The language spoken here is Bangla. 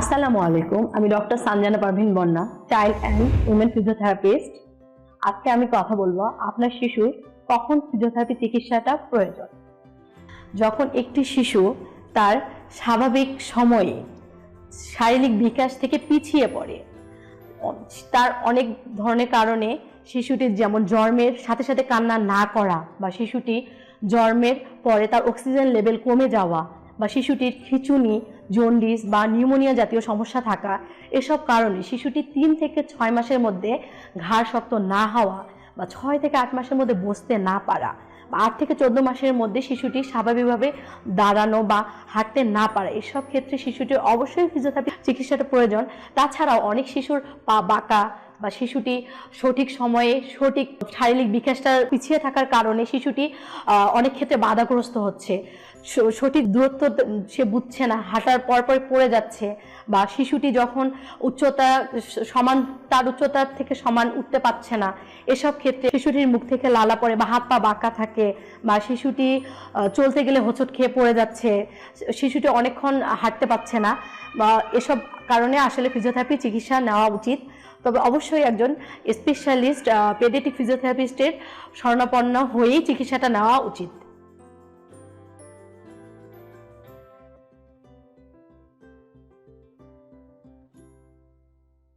আসসালামু আলাইকুম, আমি doctor Sanjana Parvin Banna child and women physiotherapist আজকে আমি কথা বলব আপনার শিশুর কখন ফিজিওথেরাপি চিকিৎসাটা প্রয়োজন। যখন একটি শিশু তার স্বাভাবিক সময়ে শারীরিক বিকাশ থেকে পিছিয়ে পড়ে, তার অনেক ধরনের কারণে শিশুটির যেমন জন্মের সাথে সাথে কান্না না করা বা শিশুটি জন্মের পরে তার অক্সিজেন লেভেল কমে যাওয়া বা শিশুটির খিঁচুনি জন্ডিস বা নিউমোনিয়া জাতীয় সমস্যা থাকা এসব কারণে শিশুটি তিন থেকে ছয় মাসের মধ্যে ঘাড় শক্ত না হওয়া বা ছয় থেকে আট মাসের মধ্যে বসতে না পারা বা আট থেকে চোদ্দ মাসের মধ্যে শিশুটি স্বাভাবিকভাবে দাঁড়ানো বা হাঁটতে না পারা। এসব ক্ষেত্রে শিশুটির অবশ্যই ফিজিওথেরাপি চিকিৎসাটা প্রয়োজন। তাছাড়াও অনেক শিশুর পা বাঁকা বা শিশুটি সঠিক সময়ে সঠিক শারীরিক বিকাশটা পিছিয়ে থাকার কারণে শিশুটি অনেক ক্ষেত্রে বাধাগ্রস্ত হচ্ছে। সঠিক দূরত্ব সে বুঝছে না, হাঁটার পর পর পড়ে যাচ্ছে বা শিশুটি যখন উচ্চতা সমান, তার উচ্চতা থেকে সমান উঠতে পারছে না, এসব ক্ষেত্রে শিশুটির মুখ থেকে লালা পড়ে বা হাত পা বাঁকা থাকে বা শিশুটি চলতে গেলে হোঁচট খেয়ে পড়ে যাচ্ছে শিশুটি অনেকক্ষণ হাঁটতে পারছে না। বা এসব কারণে আসলে ফিজিওথেরাপি চিকিৎসা নেওয়া উচিত। তবে অবশ্যই একজন স্পেশালিস্ট পেডেটিক ফিজিওথেরাপিস্টের স্বর্ণাপন্ন হয়েই চিকিৎসাটা নেওয়া উচিত।